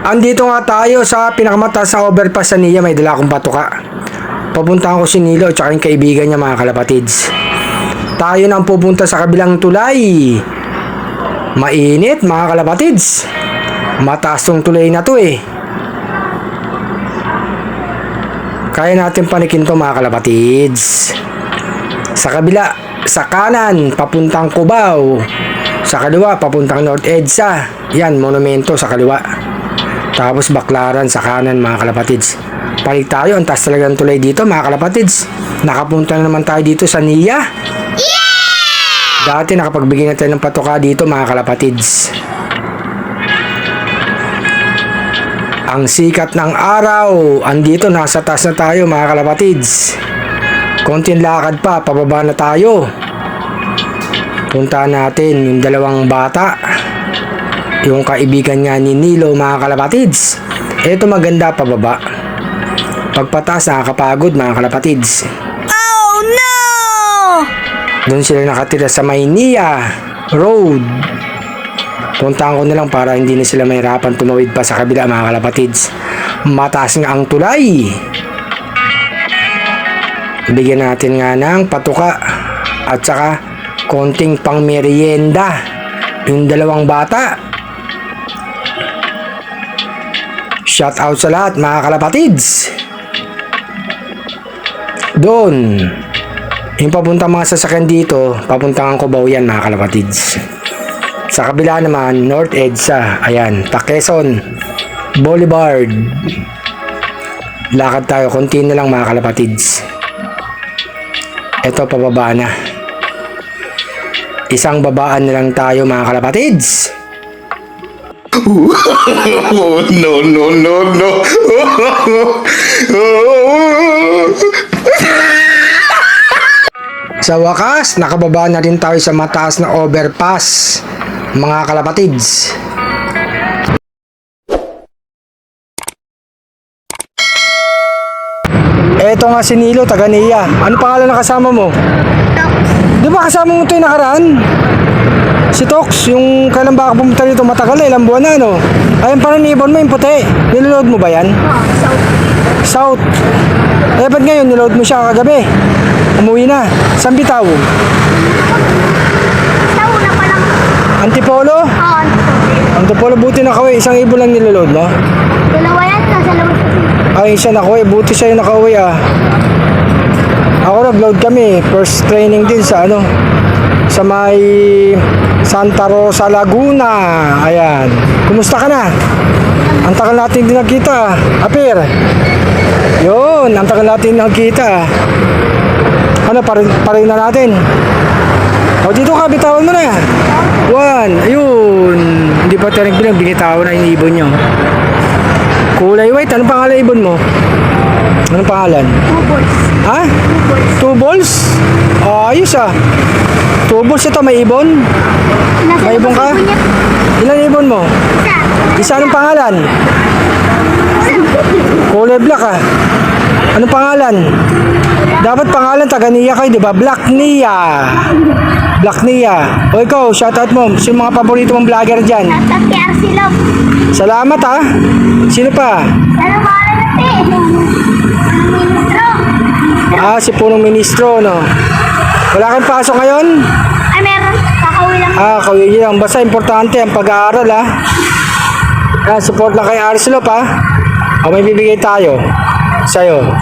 Andito nga tayo sa pinakamataas na overpass sa Nia. May dala akong patuka. Papuntahan ko si Nilo at saka yung kaibigan niya mga kalapatids. Tayo nang pupunta sa kabilang tulay. Mainit mga kalapatids. Mataas tong tulay na to eh. Kaya natin panikin to mga kalapatids. Sa kabila, sa kanan, papuntang Cubao. Sa kaliwa, papuntang North EDSA. Yan, monumento sa kaliwa. Tapos baklaran sa kanan mga kalapatids. Palig tayo, ang taas talagang tulay dito mga kalapatids. Nakapunta na naman tayo dito sa Nia. Dati nakapagbigay na tayo ng patuka dito mga kalapatids. Ang sikat ng araw, andito nasa taas na tayo mga kalapatids. Konting lakad pa, pababa na tayo. Punta natin yung dalawang bata. Yung kaibigan niya ni Nilo mga kalapatids. Ito maganda pababa. Pagpataas nakakapagod mga kalapatids. Oh no! Doon sila nakatira sa Maynila Road. Puntahan ko na lang para hindi na sila mahirapan tumawid pa sa kabila mga kalapatids. Mataas nga ang tulay. Bigyan natin nga ng patuka at saka konting pang merienda. Yung dalawang bata. Shout out sa lahat mga kalapatids. Doon. Yung papunta mga sasakyan dito, papuntang ang Cubao yan mga kalapatids. Sa kabila naman, North EDSA, ayan, Taquezon, Boulevard. Lakad tayo, konti na lang mga kalapatids. Ito, pababa na. Isang babaan na lang tayo mga kalapatids. Oh, no, no, no, no. Sa wakas, nakababa na rin tayo sa mataas na overpass, mga kalapatids. Eto nga si Nilo, taga Nia. Ano pangalan na kasama mo? Di ba kasama mo ito yung nakaraan? Si Tox, yung kailan ba ka pumunta dito matagal eh, ilang buwan na no? Ayun parang ibon mo yung puti. Niloload mo ba yan? South. Eh, ba't ngayon niload mo siya kagabi? Umuwi na. Saan bitaw? Sa una pa lang. Antipolo? Oo, Antipolo, buti na kaway. Isang ibon lang niload mo? dalawa yan. Nasa labas kasi. Ay, siya nakaway. Buti siya yung nakaway ah. Ako nag-load kami. First training din sa ano, sa may Santa Rosa, Laguna. Ayan. Kumusta ka na? Ang tagal natin din nagkita. Apir. Yun, ang tagal natin nagkita. Ano, parin, parin na natin. O, dito ka, bitawan mo na. One, ayun. Hindi pa tayo bilang, binitawan na yung ibon nyo. Kulay white, anong pangalan ng ibon mo? Anong pangalan? Two balls. Ha? Two balls? Ayos ah. Two balls ito, may ibon? Nasa May ibon ka? Ilan ibon mo? Isa. Isa anong pangalan? Kulay black ah. Anong pangalan? Dapat pangalan taga Nia kayo, di ba? Black Nia. Black Nia. O ikaw, shoutout mo. Sino mga paborito mong vlogger dyan? Tatat kay Arsilog. Salamat ah. Sino pa? Ano ba natin? Ministro. Ah, si punong ministro, no? Wala kang pasok ngayon? Ay, meron. Kakauwi lang. Ah, kayo lang. Basta importante ang pag-aaral, ha? Ah, support lang kay Arcelop, ha? O, may bibigay tayo. Sa'yo.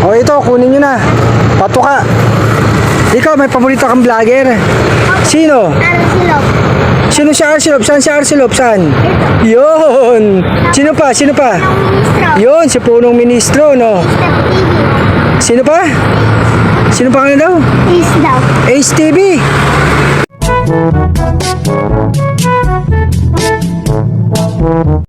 O, ito, kunin nyo na. Patuka. Ikaw, may paborito kang vlogger. Sino? Arsilog. Sino si Arcelop? Saan si Arcelop? Saan? Yun! Sino pa? Sino pa? Ministro. Yun, si punong ministro, no? TV. Sino pa? Sino pa ka daw? Is daw. Ace TV.